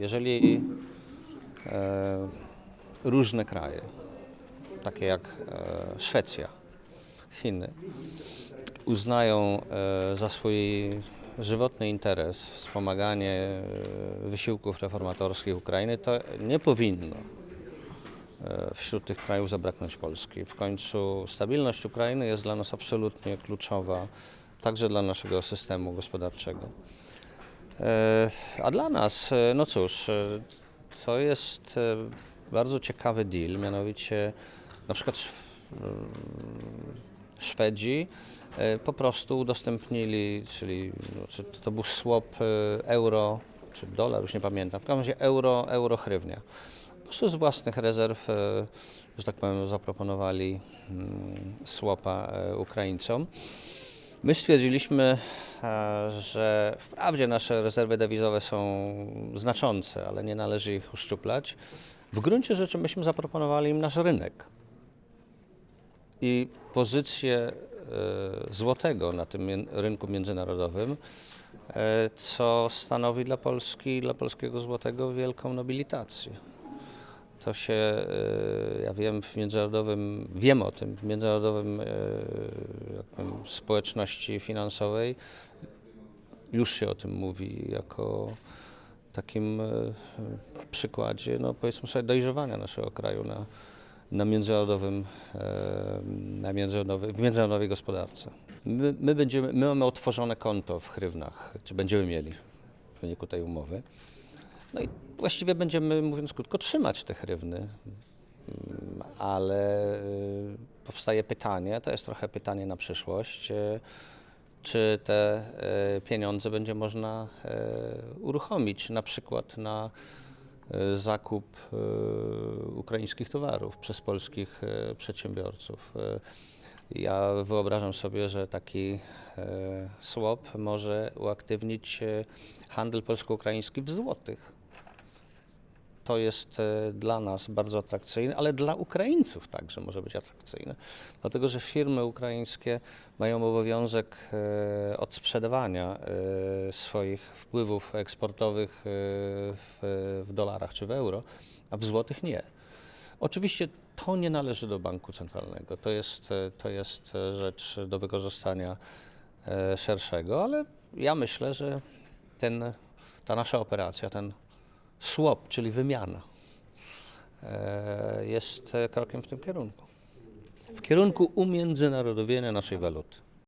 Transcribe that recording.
Jeżeli e, różne kraje, takie jak e, Szwecja, Chiny, uznają e, za swój żywotny interes wspomaganie e, wysiłków reformatorskich Ukrainy, to nie powinno e, wśród tych krajów zabraknąć Polski. W końcu stabilność Ukrainy jest dla nas absolutnie kluczowa, także dla naszego systemu gospodarczego. E, A dla nas, e, no cóż, e, to jest bardzo ciekawy deal, mianowicie na przykład Szw- Szwedzi po prostu udostępnili, czyli no, czy to był swap euro czy dolar, już nie pamiętam, w każdym razie euro, euro hrywnia. Po prostu z własnych rezerw, że tak powiem, zaproponowali mm, słapa e, Ukraińcom. My stwierdziliśmy, że wprawdzie nasze rezerwy dewizowe są znaczące, ale nie należy ich uszczuplać. W gruncie rzeczy myśmy zaproponowali im nasz rynek i pozycję e, złotego na tym rynku międzynarodowym, e, co stanowi dla Polski, dla polskiego złotego wielką nobilitację. To się, e, ja wiem, w międzynarodowym, wiem o tym, w międzynarodowym e, powiem, społeczności finansowej już się o tym mówi jako takim e, przykładzie, no powiedzmy sobie, dojrzewania naszego kraju na, na międzynarodowym, na międzynarodowej, w międzynarodowej gospodarce. My, my, będziemy, my mamy otworzone konto w hrywnach, czy będziemy mieli w wyniku tej umowy. No i właściwie będziemy, mówiąc krótko, trzymać te hrywny, Mm, ale y, powstaje pytanie, to jest trochę pytanie na przyszłość, y, czy te y, pieniądze będzie można uruchomić na przykład na zakup ukraińskich towarów przez polskich przedsiębiorców. Ja wyobrażam sobie, że taki swap może uaktywnić handel polsko-ukraiński w złotych to jest e, dla nas bardzo atrakcyjne, ale dla Ukraińców także może być atrakcyjne. Dlatego, że firmy ukraińskie mają obowiązek e, odsprzedawania e, swoich wpływów eksportowych w, w dolarach czy w euro, a w złotych nie. Oczywiście to nie należy do banku centralnego. To jest, to jest rzecz do wykorzystania szerszego, ale ja myślę, że ten, ta nasza operacja, ten swap, czyli wymiana, e, jest e, krokiem w tym kierunku. W kierunku umiędzynarodowienia naszej waluty.